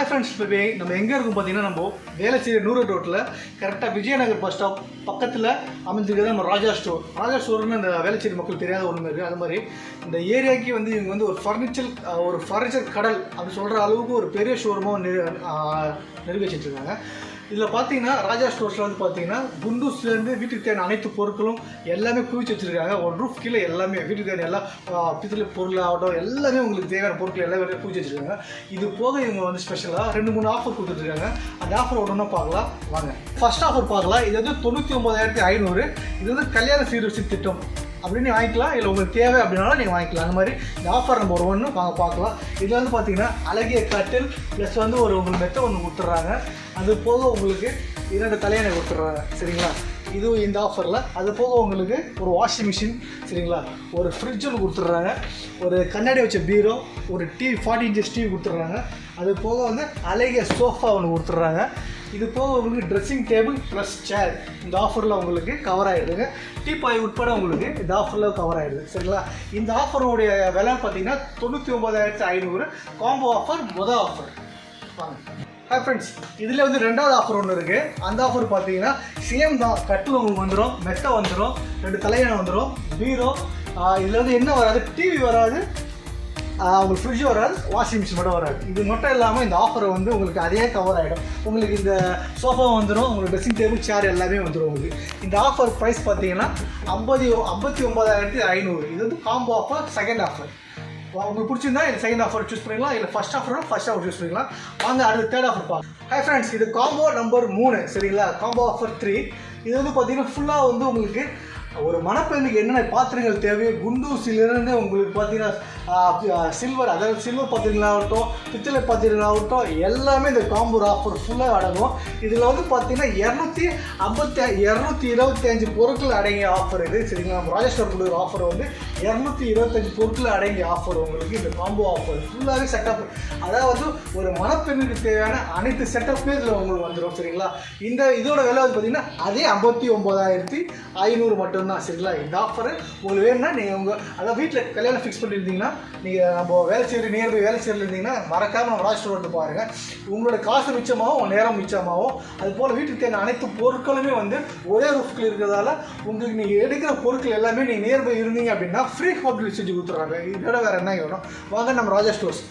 Hi friends இப்போ நம்ம எங்கே இருக்கோம் பார்த்தீங்கன்னா நம்ம வேலை செய்கிற நூறு ரோட்டில் கரெக்டாக விஜயநகர் பஸ் ஸ்டாப் பக்கத்தில் அமைஞ்சிருக்கிறது நம்ம ராஜா ஸ்டோர் ராஜா ஸ்டோர்னு வேலை வேலைச்சேரி மக்கள் தெரியாத ஒன்று இருக்குது அது மாதிரி இந்த ஏரியாவுக்கு வந்து இவங்க வந்து ஒரு ஃபர்னிச்சர் ஒரு ஃபர்னிச்சர் கடல் அப்படி சொல்கிற அளவுக்கு ஒரு பெரிய ஷோரூமாக நிறு நிர்வகிச்சிட்டு இதில் பார்த்தீங்கன்னா ராஜா ஸ்டோர்ஸில் வந்து பார்த்தீங்கன்னா குண்டூஸ்லேருந்து வீட்டுக்கு தேவையான அனைத்து பொருட்களும் எல்லாமே குவிச்சு வச்சுருக்காங்க. ஒரு ரூஃப் கீழே எல்லாமே வீட்டுக்கு தேவையான எல்லா பித்தளை பொருளாகட்டும் எல்லாமே உங்களுக்கு தேவையான பொருட்கள் எல்லாமே குவிச்சு வச்சுருக்காங்க. இது போக இவங்க வந்து ஸ்பெஷலாக ரெண்டு மூணு ஆஃபர் கொடுத்துட்ருக்காங்க அந்த ஆஃபர் ஒன்று பார்க்கலாம். வாங்க. ஃபஸ்ட் ஆஃபர் பார்க்கலாம். இது வந்து தொண்ணூற்றி ஒம்பதாயிரத்தி ஐநூறு. இது வந்து கல்யாண சீர்வரிசை திட்டம். அப்படின்னு வாங்கிக்கலாம். இல்லை உங்களுக்கு தேவை அப்படின்னாலும் நீங்கள் வாங்கிக்கலாம். அந்த மாதிரி இந்த ஆஃபர் நம்பர் ஒன்று வாங்க பார்க்கலாம். இதில் வந்து பார்த்தீங்கன்னா அழகிய கட்டில் ப்ளஸ் வந்து ஒரு உங்களுக்கு மெத்த ஒன்று கொடுத்துட்றாங்க. அது போக உங்களுக்கு இரண்டு தலையணை கொடுத்துட்றாங்க. சரிங்களா? இதுவும் இந்த ஆஃபரில் அது போக உங்களுக்கு ஒரு வாஷிங் மிஷின் சரிங்களா? ஒரு ஃப்ரிட்ஜ் ஒன்று கொடுத்துட்றாங்க. ஒரு கண்ணாடி வச்ச பீரோ ஒரு டிவி ஃபார்ட்டி இன்ச்சஸ் டிவி கொடுத்துட்றாங்க. அது போக வந்து அழகிய சோஃபா ஒன்று கொடுத்துட்றாங்க. இது போக உங்களுக்கு ட்ரெஸ்ஸிங் டேபிள் ப்ளஸ் சேர் இந்த ஆஃபரில் உங்களுக்கு கவர் ஆகிடுதுங்க டீப்பாய் உட்பட உங்களுக்கு இந்த ஆஃபரில் கவர் ஆகிடுது சரிங்களா? இந்த ஆஃபருடைய விலை பார்த்தீங்கன்னா தொண்ணூற்றி ஒம்பதாயிரத்து ஐநூறு. காம்போ ஆஃபர் மொதல் ஆஃபர் வாங்க. ஹாய் ஃப்ரெண்ட்ஸ் இதில் வந்து ரெண்டாவது ஆஃபர் ஒன்று இருக்குது அந்த ஆஃபர் பார்த்தீங்கன்னா சேம் தான். கட்டில் உங்களுக்கு வந்துடும் மெத்தை வந்துடும் ரெண்டு தலையணை வந்துடும் பீரோ இதில் வந்து என்ன வராது? டிவி வராது. உங்களுக்கு ஃப்ரிட்ஜ் வராது வாஷிங் மிஷின் மட்டும் வராது. இது மட்டும் இல்லாமல் இந்த ஆஃபர் வந்து உங்களுக்கு அதே கவர் ஆகிடும் உங்களுக்கு இந்த சோஃபா வந்துடும் உங்களுக்கு ட்ரெஸ்ஸிங் டேபிள் சேர் எல்லாமே வந்துடும் உங்களுக்கு. இந்த ஆஃபர் ப்ரைஸ் பார்த்தீங்கன்னா ஐம்பது ஐம்பத்தி ஒம்பதாயிரத்தி ஐநூறு. இது வந்து காம்போ ஆஃபர் செகண்ட் ஆஃபர் உங்களுக்கு பிடிச்சிருந்தா இந்த செகண்ட் ஆஃபர் சூஸ் பண்ணிக்கலாம். இல்லை first offer first offer choose பண்ணிக்கலாம். வாங்க அடுத்து தேர்ட் ஆஃபர் பார்க்கலாம். ஹை ஃப்ரெண்ட்ஸ் இது காம்போ நம்பர் மூணு சரிங்களா? காம்போ ஆஃபர் த்ரீ இது வந்து பார்த்தீங்கன்னா ஃபுல்லாக வந்து உங்களுக்கு ஒரு மணப்பெண்ணுக்கு என்னென்ன பாத்திரங்கள் தேவையோ குண்டூசிலிருந்து உங்களுக்கு பார்த்தீங்கன்னா சில்வர் அதாவது சில்வர் பாத்திரங்களாகட்டும் பித்தளை பாத்திரங்களாகட்டும் எல்லாமே இந்த காம்போ ஆஃபர் ஃபுல்லாக அடங்கும். இதில் வந்து பார்த்தீங்கன்னா இரநூத்தி ஐம்பத்தி இரநூத்தி இருபத்தி அஞ்சு பொருட்கள் அடங்கிய ஆஃபர் இது. சரிங்களா? நம்ம ராஜேஸ்வர் கொடுக்குற ஆஃபர் வந்து இரநூத்தி இருபத்தஞ்சு பொருட்கள் அடங்கிய ஆஃபர் உங்களுக்கு இந்த காம்போ ஆஃபர் ஃபுல்லாகவே செட்டப் அதாவது ஒரு மணப்பெண்ணுக்கு தேவையான அனைத்து செட்டப்புமே இதில் உங்களுக்கு வந்துடும் சரிங்களா? இந்த இதோட விலை வந்து பார்த்தீங்கன்னா அதே ஐம்பத்தி ஒம்பதாயிரத்தி ஐநூறு மட்டும் மட்டும்தான் சரிங்களா இந்த ஆஃபர் உங்களுக்கு வேணும்னா நீங்கள் உங்கள் அதாவது வீட்டில் கல்யாணம் ஃபிக்ஸ் பண்ணியிருந்தீங்கன்னா நீங்கள் நம்ம வேலை செய்கிற நியர்பை வேலை செய்யறது இருந்தீங்கன்னா மறக்காமல் நம்ம ராஜ் வந்து பாருங்கள் உங்களோட காசு மிச்சமாகவும் உங்க நேரம் மிச்சமாகவும் அது போல் வீட்டுக்கு தேவையான அனைத்து பொருட்களுமே வந்து ஒரே ரூஃப்க்கு இருக்கிறதால உங்களுக்கு நீங்கள் எடுக்கிற பொருட்கள் எல்லாமே நீங்கள் நியர்பை இருந்தீங்க அப்படின்னா ஃப்ரீ ஹோம் டெலிவரி செஞ்சு கொடுத்துட்றாங்க. இதோட வேறு என்ன வேணும் வாங்க நம்ம ராஜா ஸ்டோர்ஸ்